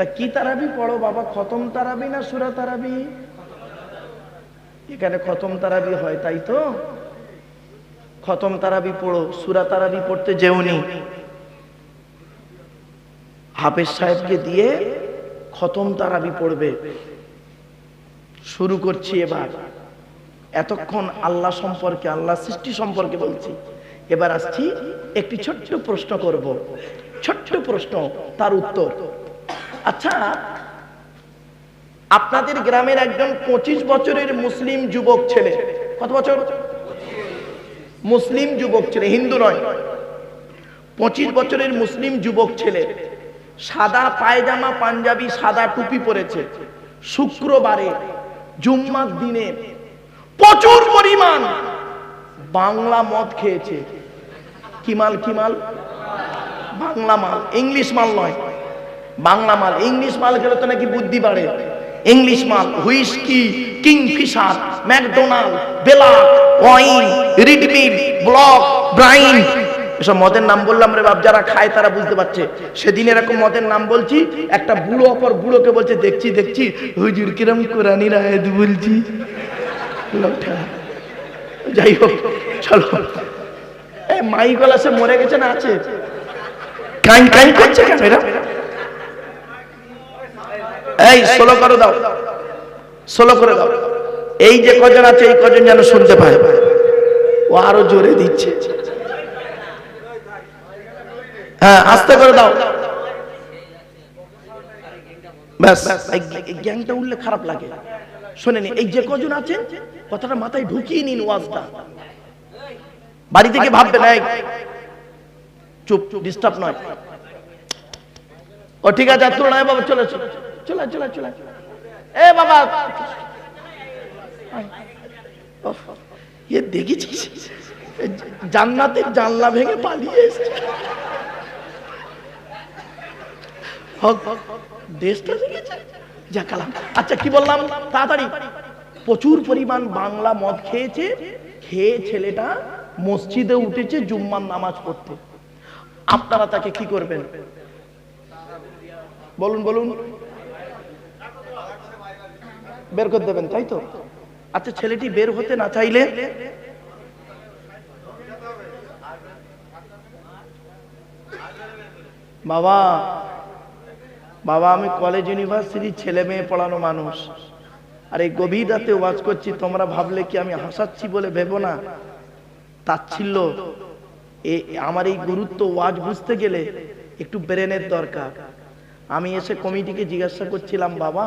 তা কি তারাবি পড়ো বাবা, খতম তারাবি না সুরা তারাবি? এখানে খতম তারাবি হয়, তাই তো? খতম তারাবি পড়ো, সুরা তারাবি পড়তে যেওনি হাফেজ সাহেবকে দিয়ে খতম তারাবি পড়বে। শুরু করছি এবার। এতক্ষণ আল্লাহ সম্পর্কে, আল্লাহ সৃষ্টি সম্পর্কে বলছি। এবার আসছি একটি ছোট্ট প্রশ্ন করব। ছোট্ট প্রশ্ন, তার উত্তর। আচ্ছা আপনাদের গ্রামের একজন পঁচিশ বছরের মুসলিম যুবক ছেলে, কত বছর? মুসলিম যুবক ছেলে, হিন্দু নয়। পঁচিশ বছরের মুসলিম যুবক ছেলে, সাদা পায়জামা, পাঞ্জাবি, সাদা টুপি পরেছে। শুক্রবারে, জুম্মার দিনে প্রচুর পরিমাণ বাংলা মদ খেয়েছে। কি মাল কি মাল? বাংলা মাল, ইংলিশ মাল নয়। বাংলা মাল, ইংলিশ মাল খেলে তো নাকি বুদ্ধি বাড়ে। ইংলিশ মাল, হুইস্কি, কিংফিশার, ম্যাকডোনাল্ড বেলা ওয়াইন রিডমিল ব্লক, ব্রাইন, এসব মদের নাম বললাম রে বাপ, যারা খায় তারা বুঝতে পারছে। সেদিন এরকম মদের নাম বলছি, একটা বুড়ো অপর বুড়োকে বলছে, দেখছি দেখছি, হুজুর কিরম কোরআনির আয়াত বলছি। যাই হোক, চলো। মাই গলা সে মরে গেছে না আছে? কাইন কাইন করছে কেন এরা? এই সোলো করে দাও। সোলো করে দাও। এই যে কজন আছে, এই কজন যেন শুনতে পায়। ও আরও জোরে দিচ্ছে। হ্যাঁ আস্তে করে দাও। গ্যাংটা উঠলে খারাপ লাগে। শোনেনি এই যে কজন আছেন কথাটা মাথায় ঢুকিয়ে নিন ওয়াজটা। বাড়ি থেকে ভাববেন, এই, চুপ চুপ ডিস্টার্ব নয়। ও ঠিক আছে আর তোর নয় বাবা চলে চলে চলে চলে চলে। এ বাবা। এ দেখেছিস? জান্নাতের জানলা ভেঙে পালিয়ে এসছে। আচ্ছা কি বললাম? তাড়াতাড়ি। প্রচুর পরিমাণ বাংলা মদ খেয়েছে, খেয়ে ছেলেটা মসজিদে উঠেছে জুম্মার নামাজ পড়তে। আপনারা তাকে কি করবেন? বলুন বলুন। বের করে দেবেন, তাই তো? আচ্ছা ছেলেটি বের হতে না চাইলে? বাবা বাবা, আমি কলেজ ইউনিভার্সিটির ছেলে মেয়ে পড়ানো মানুষ। আর এই গভীর রাতে ওয়াজ করছি, তোমরা ভাবলে কি আমি হাসাচ্ছি বলে ভেবো না? তাচ্ছিল্য, এ, আমার এই গুরুত্ব ওয়াজ বুঝতে গেলে একটু ব্রেনের দরকার। আমি এসে কমিটিকে জিজ্ঞাসা করছিলাম, বাবা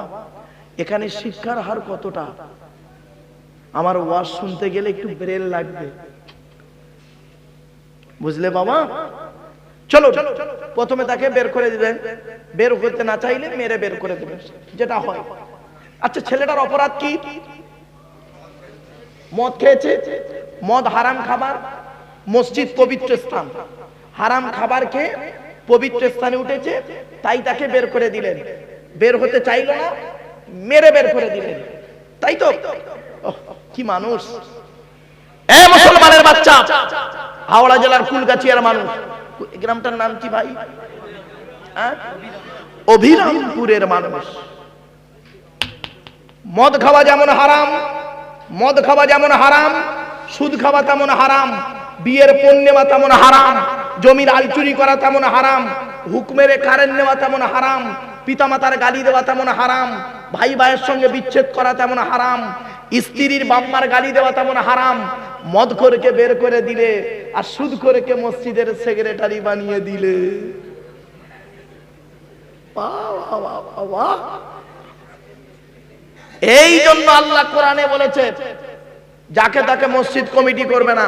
এখানে শিক্ষার হার কতটা? আমার ওয়াজ শুনতে গেলে একটু ব্রেন লাগবে। বুঝলে বাবা? চলো প্রথমে তাকে বের করে দিবেন। বের করতে না চাইলে মেরে বের করে দেবেন, যেটা হয়। আচ্ছা ছেলেটার অপরাধ কি? মদ খেয়েছে? মদ হারাম খাবার? মসজিদ পবিত্র স্থান। হারাম খাবার খেয়ে পবিত্র স্থানে উঠেছে, তাই তাকে বের করে দিলেন। বের হতে চাইল না মেরে বের করে দিলেন। তাই তো? কি মানুষ। এ মুসলমানের বাচ্চা, হাওড়া জেলার ফুলগাছিয়ার মানুষ। গ্রামটার নাম কি ভাই? হ্যাঁ? অভিরামপুরের মানুষ। মদ খাওয়া যেমন হারাম, মদ খাওয়া যেমন হারাম, সুদ খাওয়া তেমন হারাম, বিয়ের পণ নেওয়া তেমন হারাম, জমির আলচুরি করা তেমন হারাম, হুকমেরে কারেন্ট নেওয়া তেমন হারাম, পিতামাতার গালি দেওয়া তেমন হারাম ভাই ভাইয়ের সঙ্গে বিচ্ছেদ করা তেমন হারাম, স্ত্রীর বাম্মার গালি দেওয়া তেমন হারাম। মদ করেকে বের করে দিলে আর সুদ করেকে মসজিদের সেক্রেটারি বানিয়ে দিলে। এই জন্য আল্লাহ কোরআনে বলেছে, যাকে তাকে মসজিদ কমিটি করবে না।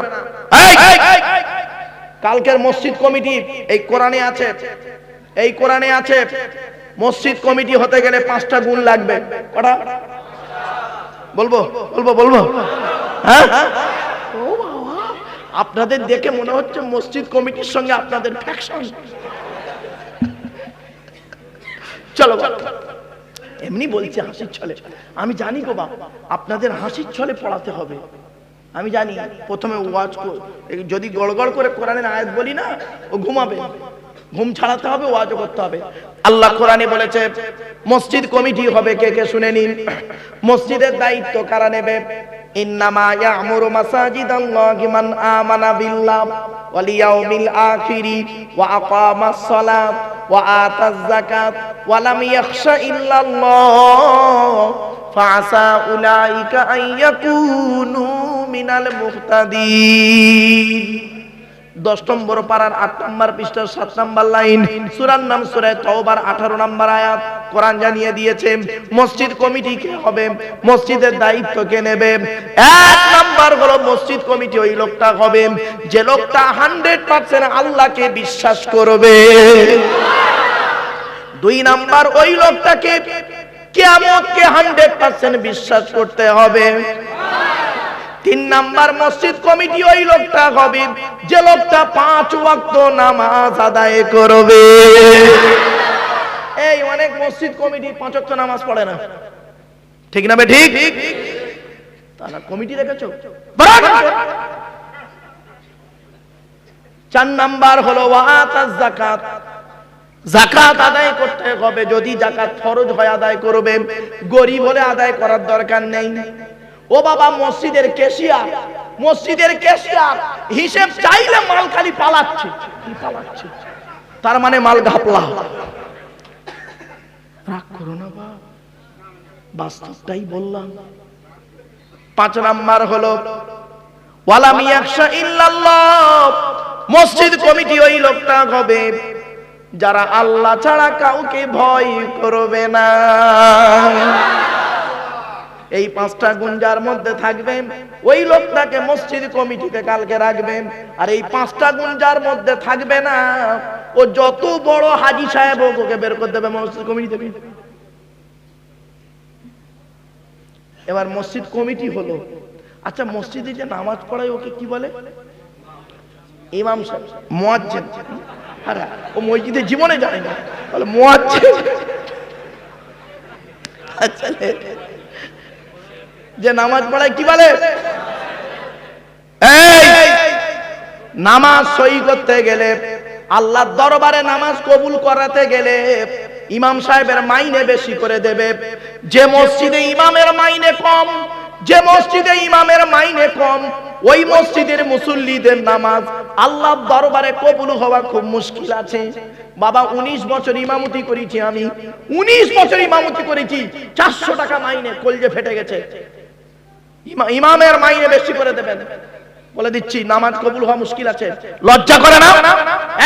কালকের মসজিদ কমিটি, এই কোরআনে আছে, এই কোরআনে আছে মসজিদ কমিটি হতে গেলে পাঁচটা গুণ লাগবে। কটা? বলব? বলব বলব? হ্যাঁ? আপনাদের দেখে মনে হচ্ছে মসজিদ কমিটির সঙ্গে আপনাদের ফ্যাকশন চলো এমনি বলছি হাসির ছলে। আমি জানি গো বাপ, আপনাদের হাসির ছলে পড়াতে হবে। আমি জানি, প্রথমে ওয়াজ যদি গড়গড় করে কোরআনের আয়াত বলি না, ও ঘুমাবে। ঘুম ছাড়াতে হবে ওয়াজও করতে হবে। আল্লাহ কোরআনে বলেছে, মসজিদ কমিটি হবে, কে কে শুনে নিন। মসজিদের দায়িত্ব কারা নেবে? ইন্নামা ইয়ামুরু মাসাজিদাল্লাহি মান আমানা বিল্লাহ ওয়াল ইয়াউমিল আখিরি ওয়া আকামাস সালাত ওয়া আতাজ যাকাত ওয়া লাম ইয়াখশা ইল্লাল্লাহ ফাআসা উলাইকা আন মিনাল মুহতাদিন। দশ নম্বর পাড়ার আট নম্বর পৃষ্ঠার সাত নম্বর লাইন। সুরার নাম আঠারো নম্বর আয়াত। কোরআন জানিয়ে দিয়েছে, মসজিদ কমিটি কে হবে? মসজিদের দায়িত্ব কে নেবে? এক নাম্বার হলো মসজিদ কমিটি, ওই লোকটা হবে। যে লোকটা হান্ড্রেড পার্সেন্ট আল্লাহকে বিশ্বাস করবে। দুই নাম্বার, ওই লোকটাকে কেয়ামতকে হান্ড্রেড পার্সেন্ট বিশ্বাস করতে হবে। তিন নাম্বার মসজিদ কমিটি ওই লোকটা হবে, যে লোকটা পাঁচ ওয়াক্ত নামাজ আদায় করবে। এই অনেক মসজিদ কমিটি পাঁচ নামাজ পড়ে না। ঠিক না বে ঠিক? তারা কমিটি চার নাম্বার হলো যাকাত। জাকাত আদায় করতে হবে, যদি জাকাত ফরজ হয় আদায় করবে। গরিব হলে আদায় করার দরকার নেই। ও বাবা, মসজিদের কেশিয়ার মসজিদের কেশিয়ার হিসেব চাইলে মাল খালি পালাচ্ছে পালাচ্ছে? তার মানে মাল ঘাপলা। রাগ করো না বা বাস্তবটাই বললাম। পাঁচ নাম্বার হলো, ওয়ালাম ইয়াখশা ইল্লাল্লাহ। মসজিদ কমিটি ওই লোকটা হবে, যারা আল্লাহ ছাড়া কাউকে ভয় করবে না। এই পাঁচটা গুঞ্জার মধ্যে থাকবেন, ওই লোকটাকে মসজিদ কমিটিতে কালকে রাখবেন। আর এই পাঁচটা গুঞ্জার মধ্যে থাকবে না, ও যত বড় হাজি সাহেব ওকে বের করে দেবে মসজিদ কমিটি এবার মসজিদ কমিটি হলো। আচ্ছা মসজিদে যে নামাজ পড়ায় ওকে কি বলে? ইমাম সাহেব, মুয়াজ্জিন। আরে, ও মসজিদে জীবনে যায় না। বলে মুয়াজ্জিন। আচ্ছা যে নামাজ পড়ায় কি বলে? নামাজ সই করতে গেলে, আল্লাহর দরবারে নামাজ কবুল করাতে গেলে ইমাম সাহেবের মাইনে বেশি করে দেবে। যে মসজিদে ইমামের মাইনে কম, যে মসজিদে ইমামের মাইনে কম, ওই মসজিদের মুসল্লিদের নামাজ আল্লাহর দরবারে কবুল হওয়া খুব মুশকিল আছে। বাবা ১৯ বছর ইমামতি করেছি আমি। ১৯ বছর ইমামতি করেছি, চারশো টাকা মাইনে কলজে ফেটে গেছে। ইমামের মাইনে বেশি করে দেবেন। বলে দিচ্ছি, নামাজ কবুল হওয়া মুশকিল আছে। লজ্জা করে না?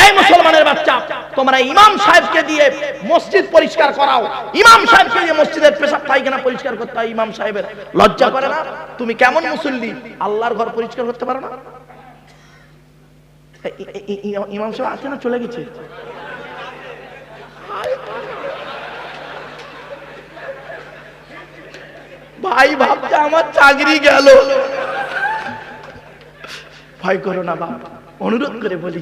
এই মুসলমানের বাচ্চা, তোমরা ইমাম সাহেবকে দিয়ে মসজিদ পরিষ্কার করাও। ইমাম সাহেবকে দিয়ে মসজিদের পেশাব পায়খানা পরিষ্কার করতে হয় ইমাম সাহেবের। লজ্জা করে না? তুমি কেমন মুসল্লি? আল্লাহর ঘর পরিষ্কার করতে পারো না? ইমাম সাহেব আছে না, চলে গেছে? ভাই, ভাবছে আমার চাকরি গেল। ভয় করো না বাপ, অনুরোধ করে বলি,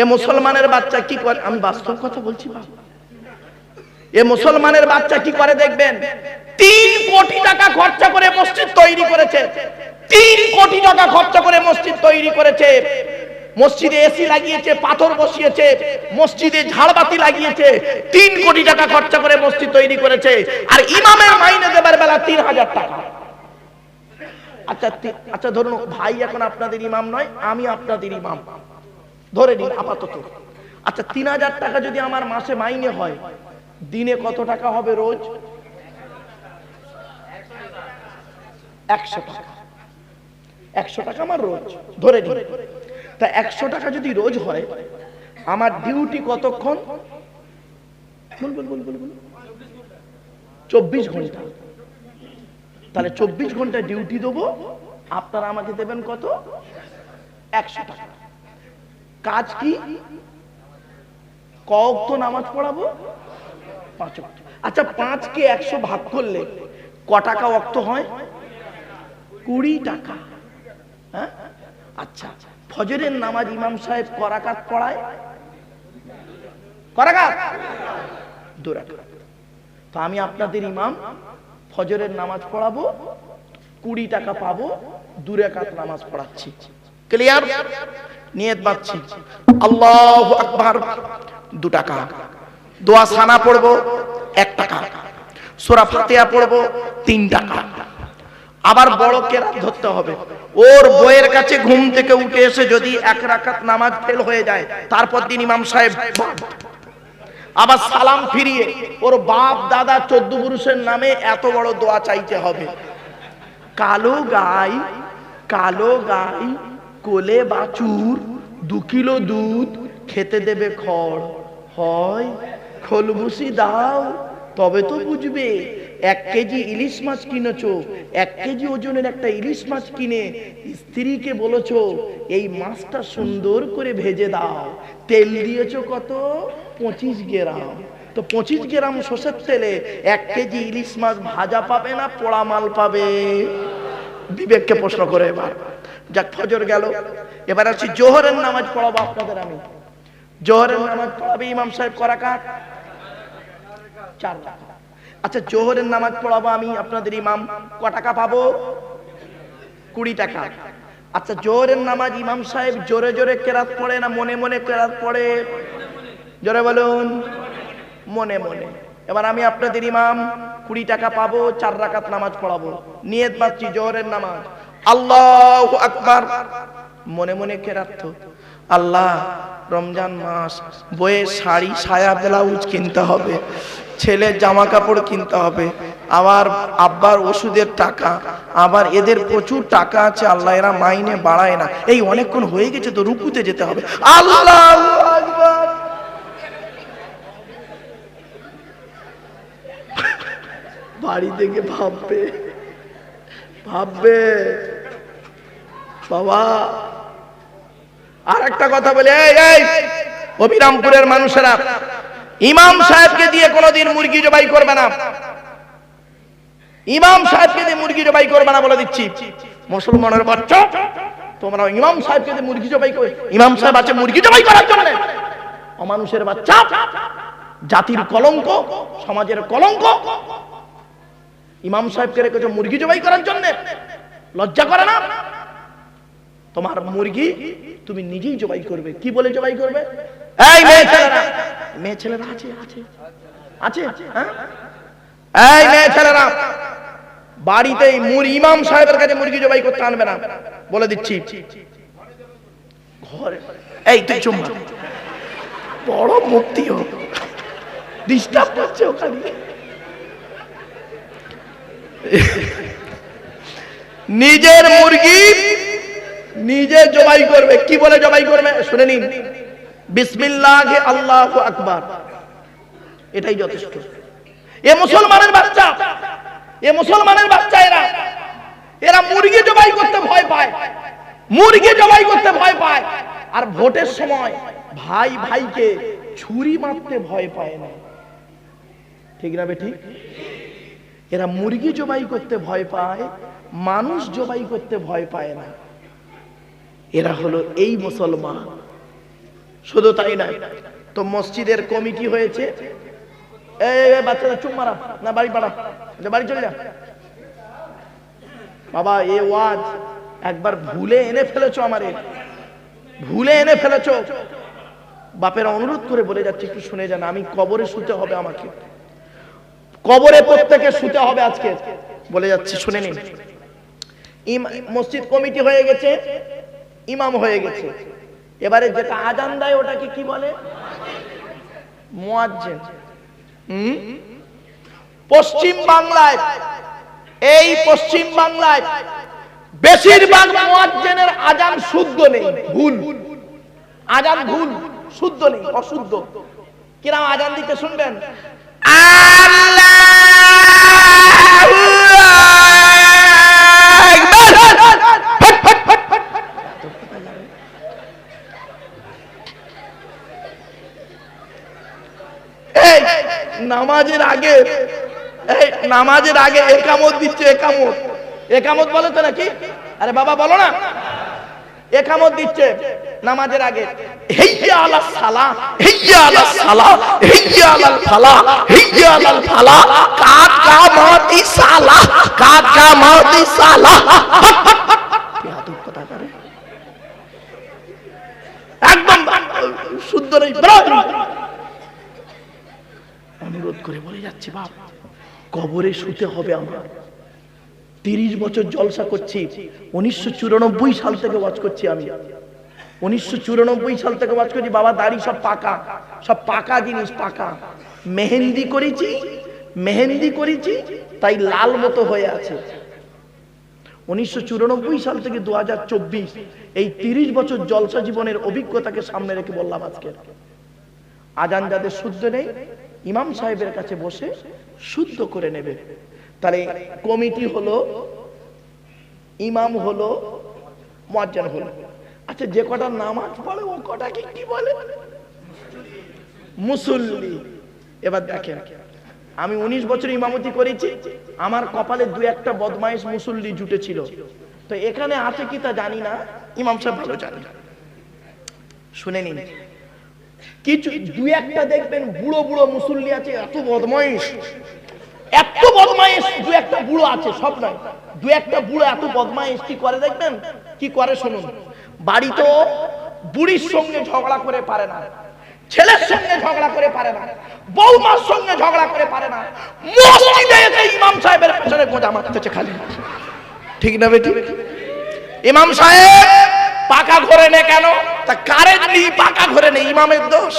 এ মুসলমানের বাচ্চা কি করে? আমি বাস্তব কথা বলছি বাপ। এ মুসলমানের বাচ্চা কি করে দেখবেন? তিন কোটি টাকা খরচা করে মসজিদ তৈরি করেছে। তিন কোটি টাকা খরচা করে মসজিদ তৈরি করেছে। মসজিদে এসি লাগিয়েছে, পাথর বসিয়েছে, মসজিদে ঝাড়বাতি লাগিয়েছে, তিন কোটি টাকা খরচা করে মসজিদ তৈরি করেছে, আর ইমামের মাইনে দেবার বেলা তিন হাজার টাকা। আচ্ছা আচ্ছা ধরুন, ভাই এখন আপনাদের ইমাম নয়, আমি আপনাদের ইমাম। ধরে নিন, আপাতত। আচ্ছা তিন হাজার টাকা যদি আমার মাসে মাইনে হয়, দিনে কত টাকা হবে রোজ? একশো টাকা। একশো টাকা আমার রোজ। ধরে নিন। তা একশো টাকা যদি রোজ হয়, আমার ডিউটি কতক্ষণ? চব্বিশ ঘণ্টা। তাহলে চব্বিশ ঘণ্টা ডিউটি দেবো। আপনারা আমাকে দেবেন কত? একশো টাকা। কাজ কি? কক তো নামাজ পড়াবো? পাঁচ। আচ্ছা পাঁচকে একশো ভাগ করলে ক টাকা অক্ত হয়? কুড়ি টাকা। হ্যাঁ? আচ্ছা আচ্ছা। ফজরের নামাজ ইমাম সাহেব করাকাত পড়ায়? করাকাত? দুরাকাত তো আমি আপনাদের ইমাম, ফজরের নামাজ পড়াবো, কুড়ি টাকা পাবো দূরে কাত নামাজ পড়াচ্ছি। ক্লিয়ার নিয়ত বাঁধছি আল্লাহ আকবার। দু টাকা। দোয়া সানা পড়ব, এক টাকা। সোরা ফাতেহা পড়ব, তিন টাকা। আবার বড় কেরাত ধরতে হবে ওর বইয়ের কাছে ঘুম থেকে উঠে এসে যদি এক রাকাত নামাজ ফেল হয়ে যায়, তারপর দিন ইমাম সাহেব। আবার সালাম ফিরিয়ে ওর বাপ, দাদা, চোদ্দ পুরুষের নামে এত বড় দোয়া চাইতে হবে কালো গাই কালো গাই, কোলে বাছুর, দু কিলো দুধ, খেতে দেবে খড় হয় খোলবুসি দাও তবে তো বুঝবে, এক কেজি ইলিশ মাছ কিনেছো, এক কেজি ওজনের একটা ইলিশ মাছ কিনে স্ত্রীকে বলেছ, এই মাছটা সুন্দর করে ভেজে দাও। তেল দিয়েছ কত? পঁচিশ গ্রাম। তো পঁচিশ গ্রাম সর্ষের তেলে এক কেজি ইলিশ মাছ ভাজা পাবে না পোড়া মাল পাবে? বিবেককে প্রশ্ন করে এবার। যাক, ফজর গেল। এবার আসছি জোহরের নামাজ পড়াবো আপনাদের আমি। জোহরের নামাজ পড়াবে ইমাম সাহেব করা কাট চার আচ্ছা জোহরের নামাজ পড়াবো আমি, আপনাদের ইমাম ক টাকা পাবো? কুড়ি টাকা। আচ্ছা জোহরের নামাজ ইমাম সাহেব জোরে জোরে কেরাত পড়ে না মনে মনে কেরাত পড়ে? জোরে বলুন, মনে মনে। এবার আমি আপনাদের ইমাম কুড়ি টাকা পাবো, চার রাকাত নামাজ পড়াবো। নিয়ত বাচ্চি জোহরের নামাজ। আল্লাহ আকবার। মনে মনে কেরাত আল্লাহ, রমজান মাস বইয়ের শাড়ি, সায়া ব্লাউজ কিনতে হবে। ছেলের জামা কাপড় কিনতে হবে, আবার আব্বার ওষুধের টাকা, আবার এদের প্রচুর টাকা আছে, আল্লাহ এরা মাইনে বাড়ায় না। এই অনেকক্ষণ হয়ে গেছে তো রুকুতে যেতে হবে। আল্লাহ বাড়ি থেকে ভাববে ভাববে, বাবা আর একটা কথা বলে, এই অবিরামপুরের মানুষেরা ইমাম সাহেবকে দিয়ে কোনোদিন মুরগি জবাই করবে না। ইমাম সাহেবকে দিয়ে মুরগি জবাই করবে না বলে দিচ্ছি। মুসলমানের বাচ্চা, তোমরা ইমাম সাহেবকে দিয়ে মুরগি জবাই করে। ইমাম সাহেব আছে মুরগি জবাই করার জন্য। অমানুষের বাচ্চা, জাতির কলঙ্ক, সমাজের কলঙ্ক। ইমাম সাহেবকে রেখেছো মুরগি জবাই করার জন্য। লজ্জা করে না? তোমার মুরগি তুমি নিজেই জবাই করবে। কি বলে জবাই করবে? এই মেয়ে ছেলেরা। মেয়ে ছেলেরা আছে আছে। আছে হ্যাঁ? এই মেয়ে ছেলেরা বাড়িতে মুর ইমাম সাহেবের কাছে মুরগি জবাই করতে আনবে না। বলে দিচ্ছি। ঘরে এই তুই চুম্মা বড় মুক্তি হোক। ডিস্টার্ব করছে ওখানে। নিজের মুরগি নিজে জবাই করবে। কি বলে জবাই করবে? শুনে নিন। বিসমিল্লাহ আল্লাহ আকবার। এটাই যথেষ্ট। এ মুসলমানের বাচ্চা, এ মুসলমানের বাচ্চা এরা। এরা মুরগি জবাই করতে ভয় পায়। মুরগি জবাই করতে ভয় পায়। আর ভোটের সময় ভাই ভাইকে ছুরি মারতে ভয় পায় না। ঠিক না বেঠিক এরা মুরগি জবাই করতে ভয় পায়, মানুষ জবাই করতে ভয় পায় না। এরা হলো এই মুসলমান। শুধু তাই নয় তো মসজিদের কমিটি হয়েছে। বাচ্চারা, চুপ মারা। না, বাড়ি পাড়া। বাড়ি চলে যা। বাবা, এ ওয়াজ একবার ভুলে এনে ভুলে এনে বাপের অনুরোধ করে বলে যাচ্ছে, একটু শুনে যান, আমি কবরে শুতে হবে আমাকে। কবরে প্রত্যেকে শুতে হবে আজকে। বলে যাচ্ছি, শুনে নিন। মসজিদ কমিটি হয়ে গেছে, ইমাম হয়ে গেছে। এবারে যেটা আজান দেয় ওটাকে কি বলে? পশ্চিম বাংলায়, এই পশ্চিম বাংলায় বেশিরভাগ মুয়াজ্জিনের আজান শুদ্ধ নেই, ভুল। আজান ভুল, শুদ্ধ নেই, অশুদ্ধ। কিরাম আজান দিতে শুনবেন? এই নামাজের আগে, এই নামাজের আগে একামত দিচ্ছে একামত। একামত বলে তো নাকি? আরে বাবা বলো না। একামত দিচ্ছে নামাজের আগে। করে। শুদ্ধ নেই! অনুরোধ করে বলে যাচ্ছি, বাপ, কবরে শুতে হবে আমার। তিরিশ বছর জলসা করছি, উনিশশো চুরানব্বই সাল থেকে ওয়াজ করছি আমি। উনিশশো চুরানব্বই সাল থেকে ওয়াজ করছি, বাবা, দাড়ি সব পাকা সব পাকা জিনিস, পাকা। মেহেন্দি করেছি মেহেন্দি করেছি, তাই লাল মতো হয়ে আছে। উনিশশো চুরানব্বই সাল থেকে দু হাজার চব্বিশ, এই তিরিশ বছর জলসা জীবনের অভিজ্ঞতাকে সামনে রেখে বললাম আজকে। আজান যাদের শুদ্ধ নেই ইমাম সাহেবের কাছে বসে শুদ্ধ করে নেবে। তাহলে কমিটি হলো, ইমাম হলো মজ্জান হলো। আচ্ছা যে কটা নামাজ পড়ে, ও কটাকে কি বলে? মুসল্লি। এবার দেখেন, আমি উনিশ বছর ইমামতি করেছি, আমার কপালে দু একটা বদমাইশ মুসল্লি জুটেছিল। তো এখানে আছে কি তা জানি না, ইমাম সাহেব ভালো জানি। শুনে নিন। কিছু দু একটা দেখবেন বুড়ো বুড়ো মুসল্লি আছে, এত বদমাইশ। এত বদমাইশ, দু একটা বুড়ো আছে, সব নয় দু একটা বুড়ো এত বদমাইশ, কি করে দেখবেন? কি করে শুনুন? বাড়ি তো বুড়ির সঙ্গে ঝগড়া করে পারে না, ছেলের সঙ্গে ঝগড়া করে পারে না, বৌমার সঙ্গে ঝগড়া করে পারে না, মসজিদে এসে ইমাম সাহেবের পেছনে গোজা মারতেছে খালি। ঠিক না বেটি? ইমাম সাহেব, পাকা ঘরে নে কেন? তা কারেন্ট নেই পাকা ঘরে নেই ইমামের দোষ।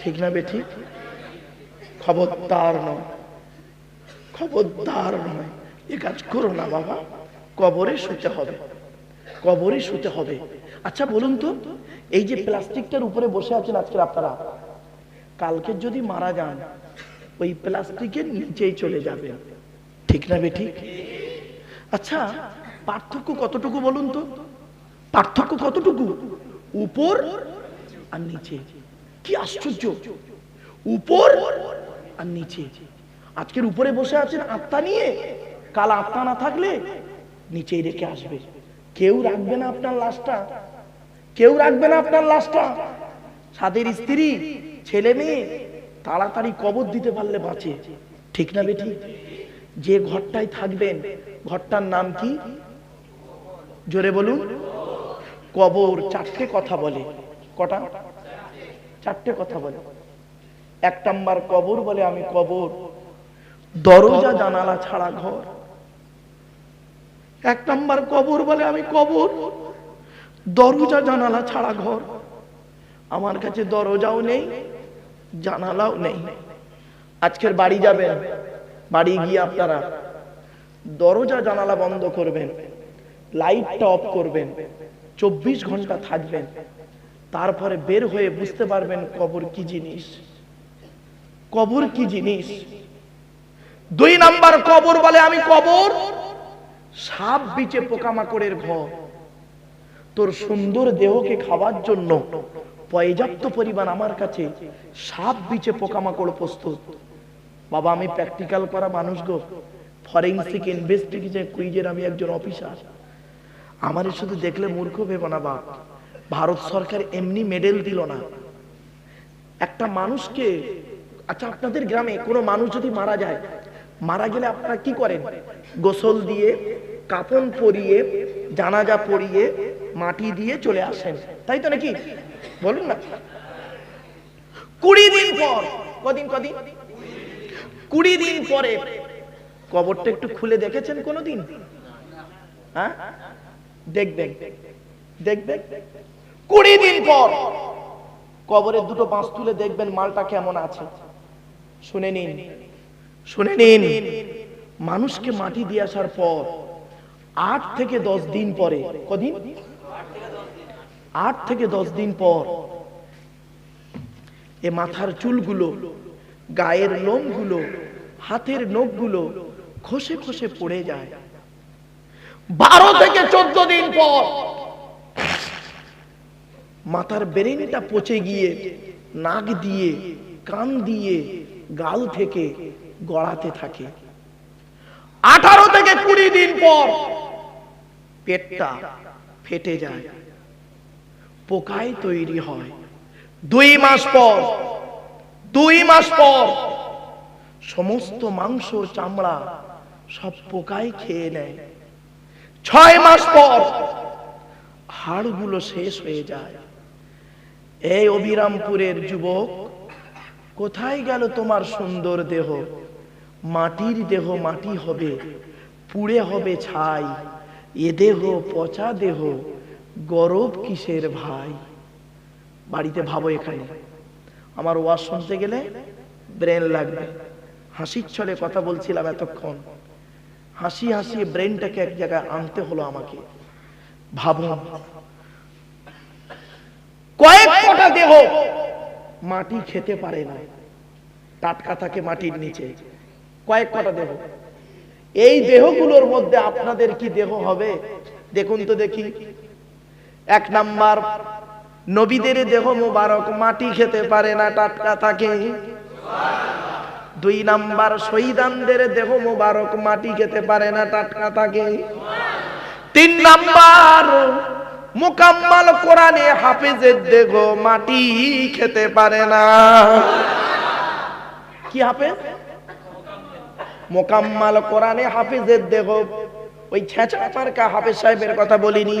ঠিক না বেটি খবরদার নয়। খবরদার নয়। এ কাজ করো না বাবা। কবরে শুতে হবে। কবরে শুতে হবে। আচ্ছা বলুন তো এই যে প্লাস্টিকটার উপরে বসে আছেন আজকে আপনারা কালকে যদি মারা যান ওই প্লাস্টিকের নিচেই চলে যাবে ঠিক না বেঠিক আচ্ছা পার্থক্য কতটুকু বলুন তো? পার্থক্য কতটুকু? উপর আর নিচে। কি আশ্চর্য। উপর আর নিচে। আজকের উপরে বসে আছেন আত্মা নিয়ে। কাল আত্মা না থাকলে নিচেই রেখে আসবে। কেউ রাখবে না আপনার লাশটা। কেউ রাখবে না আপনার লাশটা। সাদের স্ত্রী, ছেলে মেয়ে, তাড়াতাড়ি কবর দিতে পারলে বাঁচে। ঠিক না বেটি? যে ঘরটায় থাকবেন, ঘরটার নাম কি? জোরে বলুন। কবর চারটে কথা বলে। কটা? চারটে কথা বলে। এক নাম্বার কবর বলে আমি কবর, দরজা জানালা ছাড়া ঘর। এক নাম্বার কবর বলে আমি কবর, দরজা জানালা ছাড়া ঘর। আমার কাছে দরজাও নেই, জানালাও নেই। আজকের বাড়ি যাবেন, বাড়ি গিয়ে আপনারা দরজা জানালা বন্ধ করবেন, লাইটটা অফ করবেন। চব্বিশ ঘণ্টা থাকবেন। তারপরে বের হয়ে বুঝতে পারবেন কবর কি জিনিস। কবর কি জিনিস? দুই নাম্বার কবর বলে আমি কবর। সাপ বিচে পোকামাকড়ের ঘর। তোর সুন্দর দেহকে খাওয়ার জন্য পর্যাপ্ত পরিমাণ আমার কাছে সাপ বিচে পোকামাকড় প্রস্তুত। বাবা, আমি প্র্যাকটিক্যাল করা মানুষ গো। ফরেন্সিক ইনভেস্টিগেশন কুইজের আমি একজন অফিসার আমার শুধু দেখলে মূর্খ ভেবো না বাপ। ভারত সরকার এমনি মেডেল দিল না। একটা মানুষকে আচ্ছা আপনাদের গ্রামে কোনো মানুষ যদি মারা যায়, মারা গেলে আপনারা কি করেন? গোসল দিয়ে কাপন পরিয়ে, জানাজা পরিয়ে, মাটি দিয়ে চলে আসেন। তাই তো নাকি? বলুন না। কুড়ি দিন পর, কদিন কদিন? কুড়ি দিন পরে। কবরটা একটু খুলে দেখেছেন কোনোদিন? হ্যাঁ? দেখবেন দেখবেন কুড়ি দিন পর কবরের দুটো বাঁশ তুলে দেখবেন মালটা কেমন আছে। শুনে নিন শুনে নিন। মানুষকে মাটি দিয়ে আসার পর আট থেকে দশ দিন পরে, কদিন? আট থেকে দশ দিন পর এ মাথার চুলগুলো, গায়ের লোমগুলো, হাতের নখগুলো খসে খসে পড়ে যায়। বারো থেকে চোদ্দ দিন পর মাথার বেরেনটা পচে গিয়ে, নাক দিয়ে, কান দিয়ে, গাল থেকে গড়াতে থাকে। আঠারো থেকে কুড়ি দিন পর পেটটা ফেটে যায়। পোকায় তৈরি হয়। দুই মাস পর, দুই মাস পর সমস্ত মাংস চামড়া সব পোকায় খেয়ে নেয়। ছয় মাস পর হাড়গুলো শেষ হয়ে যায়। এই অবিরামপুরের যুবক, কোথায় গেল তোমার সুন্দর দেহ? মাটির দেহ মাটি হবে, পুড়ে হবে ছাই। এ দেহ পচা দেহ, গরব কিসের ভাই? বাড়িতে ভাবো এখানে। আমার ওয়াজ শুনতে গেলে ব্রেন লাগবে। হাসির ছলে কথা বলছিলাম এতক্ষণ। হাসি হাসি ব্রেনটাকে এক জায়গায় আনতে হলো আমাকে। ভাবুন কয়েক কটা দেহ মাটি খেতে পারে না। টাটকা থাকে মাটির নিচে। কয়েক কটা দেহ। এই দেহগুলোর মধ্যে আপনাদের কি দেহ হবে? দেখুন তো দেখি। এক নাম্বার, নবীদের দেহ মোবারক, মাটি খেতে পারে না, টাটকা থাকে। দুই নাম্বার শহীদানদের দেহ মোবারক মাটি খেতে পারে না, টাটকা থাকে। তিন নাম্বার, মোকাম্মাল কোরআনে হাফেজের দেহ মাটি খেতে পারে না। কি হাফেজ? মোকাম্মাল কোরআনে হাফেজের দেহ, ওই ছেঁচড়া মার্কা হাফেজ সাহেবের কথা বলিনি।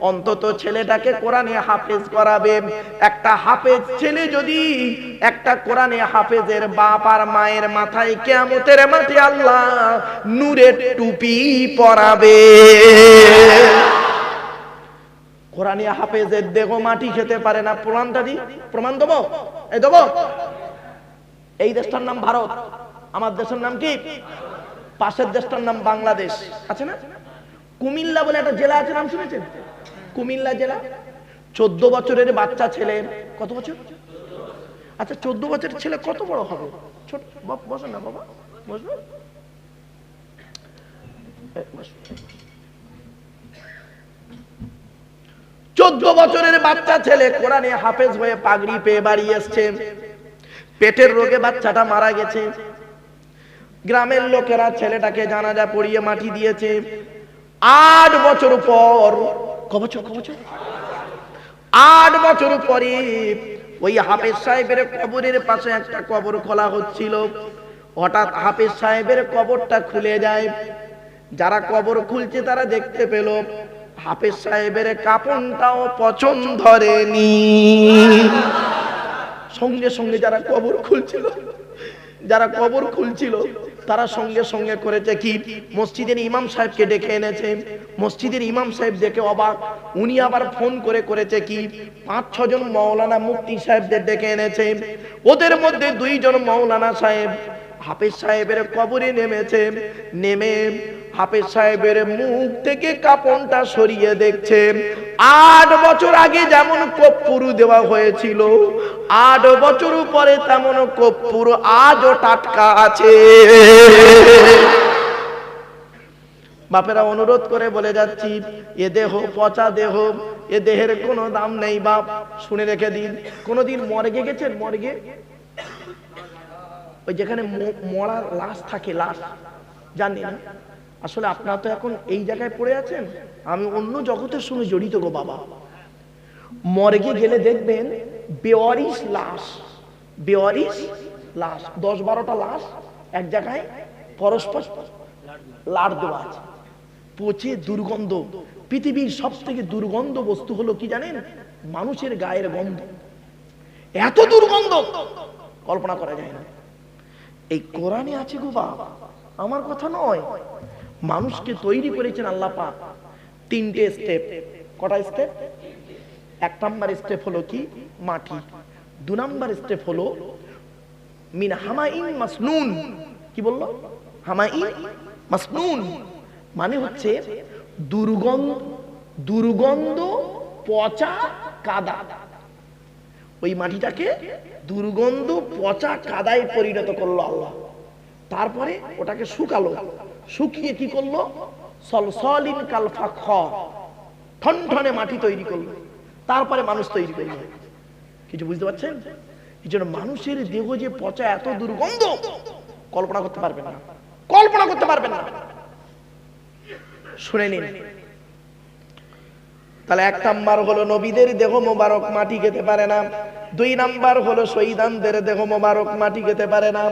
অন্তত ছেলেটাকে কোরআনে হাফেজ করাবে। একটা হাফেজ ছেলে যদি একটা কোরআনে হাফেজের বাপ আর মায়ের মাথায় কেমতের মাঠে আল্লাহ নূরের টুপি পরাবে। কোরআনে হাফেজের দেহ মাটি খেতে পারে না। প্রমাণটা দি। প্রমাণ দেবো? এই দেবো? এই দেশটার নাম ভারত। আমার দেশের নাম কি? পাশের দেশটার নাম বাংলাদেশ। আছে না? কুমিল্লা বলে একটা জেলা আছে, নাম শুনেছেন? কুমিল্লা জেলা? চোদ্দ বছরের বাচ্চা ছেলে, কত বছর? আচ্ছা চোদ্দ বছরের ছেলে কত বড় হবে? ছোট, বসো না বাবা বসবে চোদ্দ বছরের বাচ্চা ছেলে কোরআনে হাফেজ হয়ে পাগড়ি পেয়ে বাড়ি এসছে। পেটের রোগে বাচ্চাটা মারা গেছে। গ্রামের লোকেরা ছেলেটাকে জানাজা পড়িয়ে মাটি দিয়েছে। আট বছর পর। ক বছর ক বছর? আট বছর পরে ওই হাফেজ সাহেবের কবরের পাশে একটা কবর খোলা হচ্ছিল। হঠাৎ হাফেজ সাহেবের কবরটা খুলে যায়। যারা কবর খুলছে তারা দেখতে পেল হাফেজ সাহেবের কাপনটাও পছন্দ ধরেনি। সঙ্গে সঙ্গে যারা কবর খুলছিল যারা কবর খুলছিল তারা সঙ্গে সঙ্গে করেছে কি? মসজিদের ইমাম সাহেবকে ডেকে এনেছে। মসজিদের ইমাম সাহেব দেখে অবাক। উনি আবার ফোন করে করেছে কি? পাঁচ, ছজন মৌলানা মুক্তি সাহেবদের ডেকে এনেছে। ওদের মধ্যে দুইজন মৌলানা সাহেব। হাফিজ সাহেবের কবরে নেমেছে। নেমে হাফেজ সাহেবের মুখ থেকে কাপনটা সরিয়ে দেখছে। আট বছর আগে যেমন কপ্পুরু দেওয়া হয়েছিল, আট বছর পরে তেমন কপ্পুর আজও টাটকা আছে। বাপেরা অনুরোধ করে বলে যাচ্ছি, এ দেহ পচা দেহ, এ দেহের কোনো দাম নেই বাপ, শুনে রেখে দিন। কোনোদিন মর্গে গেছেন? মর্গে? ওই যেখানে ম- মরার লাশ থাকে, লাশ জানি না আসলে আপনারা তো এখন এই জায়গায় পড়ে আছেন? আমি অন্য জগতের সঙ্গে জড়িত গো বাবা। মর্গে গেলে দেখবেন বেওয়ারিশ লাশ। বেওয়ারিশ লাশ। দশ বারোটা লাশ এক জায়গায় পরস্পর লাড় দেওয়া আছে। পচে দুর্গন্ধ। পৃথিবীর সব থেকে দুর্গন্ধ বস্তু হলো কি জানেন? মানুষের গায়ের গন্ধ। এত দুর্গন্ধ! কল্পনা করা যায় না। এই কোরআনে আছে গো বাবা আমার কথা নয়। মানুষকে তৈরি করেছেন আল্লাহ পাক। তিনটে স্টেপ কটা স্টেপ এক নাম্বার স্টেপ হলো কি? মাটি। দু নাম্বার স্টেপ হলো মিন হামাইন মাসনুন। কি বলল? হামাইন মাসনুন। মানে হচ্ছে দুর্গন্ধ দুর্গন্ধ পচা কাদা। ওই মাটিটাকে দুর্গন্ধ পচা কাদায় পরিণত করল আল্লাহ। তারপরে ওটাকে শুকালো। শুকিয়ে কি করল? সলসলিন কালফা খ ঠনঠনে মাটি তৈরি করল। তারপরে মানুষ তৈরি করল। কিছু বুঝতে পারছেন? এই জন্য মানুষের দেহ যে পচা এত দুর্গন্ধ, কল্পনা করতে পারবেন না। কল্পনা করতে পারবেন না। শুনে নিন। তাহলে এক নাম্বার হলো নবীদের দেহ মোবারক মাটি খেতে পারে না। দুই নাম্বার হলো শহীদানদের দেহ মোবারক মাটি খেতে পারে না।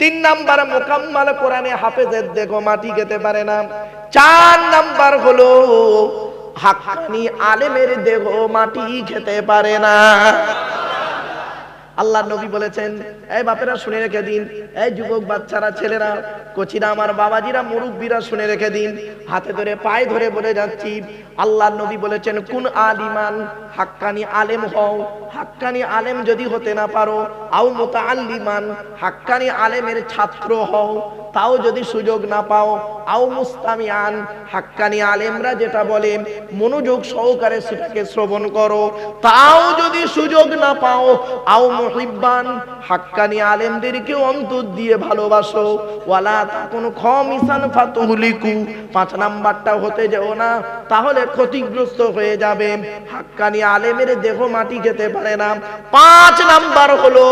তিন নাম্বার মোকাম্মাল কোরআনে হাফেজের দেহ মাটি খেতে পারে না। চার নাম্বার হলো হাক্কানি আলেমের দেহ মাটি খেতে পারে না। আল্লাহ নবী বলেছেন, এই বাপেরা, শুনে রেখে দিন। এই যুবক বাচ্চারা, ছেলেরা, কচিরা আমার বাবাজিরা, মুরব্বীরা, শুনে রেখে দিন। হাতে ধরে, পায়ে ধরে বলে যাচ্ছি, আল্লাহ নবী বলেছেন, কোন আলিমান, হাক্কানি আলেম হও। হাক্কানি আলেম যদি হতে না পারো, আও মুতাআল্লিমান, হাক্কানি আলেমের ছাত্র হও। তাও যদি সুযোগ না পাও, আও মুস্তামিয়ান হাক্কানি আলেমরা যেটা বলেন মনোযোগ সহকারে সেটাকে শ্রবণ করো। তাও যদি সুযোগ না পাও, আও মুহিব্বান, হাক্কানি আলেমদেরকে অন্তর দিয়ে ভালোবাসো। ওয়ালা তা তাকুন খমিসান ফাতুহলিকু, পাঁচ নাম্বারটা হতে যেও না, তাহলে ক্ষতিগ্রস্ত হয়ে যাবে। হাক্কানি আলেমের দেহ মাটি খেতে পারে না। পাঁচ নাম্বার হলো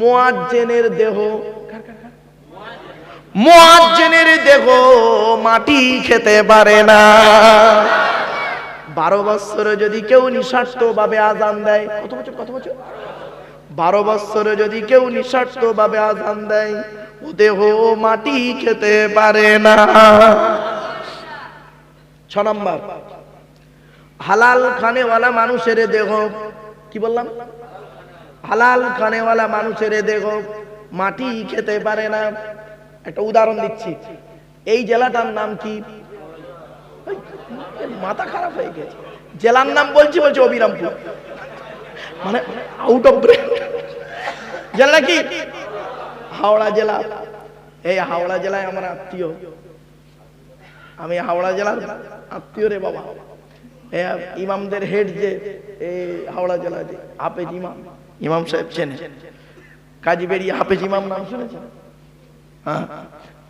মুয়াজ্জিনের দেহ। মুয়াজ্জিনের দেহ মাটি খেতে পারে না। বারো বছরে যদি কেউ নিঃস্বার্থ ভাবে আজান দেয়, কত বছর কত বছর? বারো বছরে যদি কেউ নিঃস্বার্থ ভাবে আজান দেয়, ও দেহ মাটি খেতে পারে না। ছ নম্বর, হালাল খানেওয়ালা মানুষের দেহ, কি বললাম? হালাল খানেওয়ালা মানুষের দেহ মাটি খেতে পারে না। একটা উদাহরণ দিচ্ছি। এই জেলাটার নাম কি? মাথা খারাপ হয়ে গেছে। জেলার নাম বলছি বলছি অবিরামপুর। মানে আউট অফ ব্রেন জেলা কি? হাওড়া জেলা। এই হাওড়া জেলায় আমার আত্মীয়। আমি হাওড়া জেলার আত্মীয় রে বাবা। ইমামদের হেড যে এই হাওড়া জেলা যে, হাফেজ ইমাম। ইমাম সাহেব চেনে কাজী বেরিয়ে হাফেজ ইমাম নাম শুনেছেন?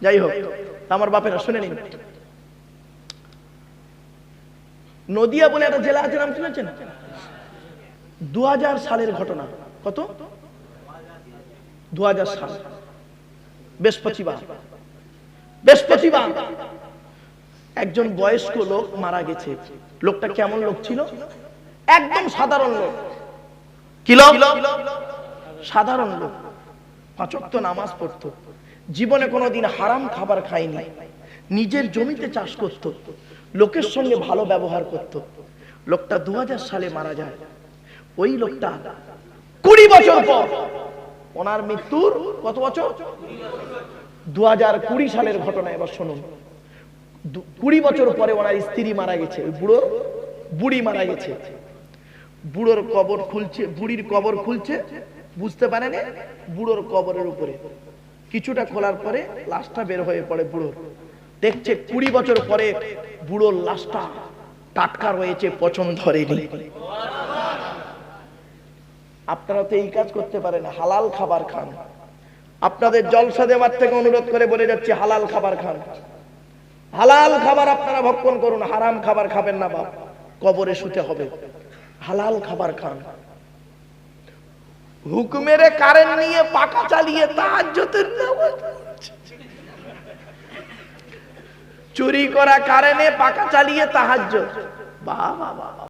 যাই হোক আমার বাপেরা শুনে নিন। নদিয়া বলে একটা জেলা আছে, নাম শুনেছেন? দু হাজার সালের ঘটনা। কত? দু সাল। বৃহস্পতিবার। বৃহস্পতিবার। একজন বয়স্ক লোক মারা গেছে। লোকটা কেমন লোক ছিল? একদম সাধারণ লোক। কি লোক? সাধারণ লোক। পাঁচক্ত নামাজ পড়তো। জীবনে কোনোদিন হারাম খাবার খায়নি। নিজের জমিতে চাষ করত। লোকের সঙ্গে ভালো ব্যবহার করত। লোকটা দু হাজার সালে মারা যায়। ওই লোকটা কুড়ি বছর পর ওনার মৃত্যুর কত বছর? দু সালের ঘটনা এবার শুনুন। কুড়ি বছর পরে ওনার স্ত্রী মারা গেছে। বুড়ো বুড়ি মারা গেছে। বুড়োর কবর খুলছে, বুড়ির কবর খুলছে। বুঝতে পারে না বুড়োর কবরের উপরে। কিছুটা খোলার পরে লাশটা বের হয়ে পড়ে বুড়োর। দেখছে কুড়ি বছর পরে বুড়োর লাশটা টাটকা রয়েছে পচন ধরেনি আপনারা তো এই কাজ করতে পারেন, হালাল খাবার খান। আপনাদের জলসা দেওয়ার থেকে অনুরোধ করে বলে যাচ্ছি, হালাল খাবার খান। হালাল খাবার আপনারা ভক্ষণ করুন, হারাম খাবার খাবেন না বাপ, কবরে শুতে হবে। হালাল খাবার খান। হুকুমের কারেন্ট নিয়ে পাকা চালিয়ে তার নামাজ চুরি করা কারণে পাকা চালিয়ে তাহাজ্জুদ। বাবা বাবা।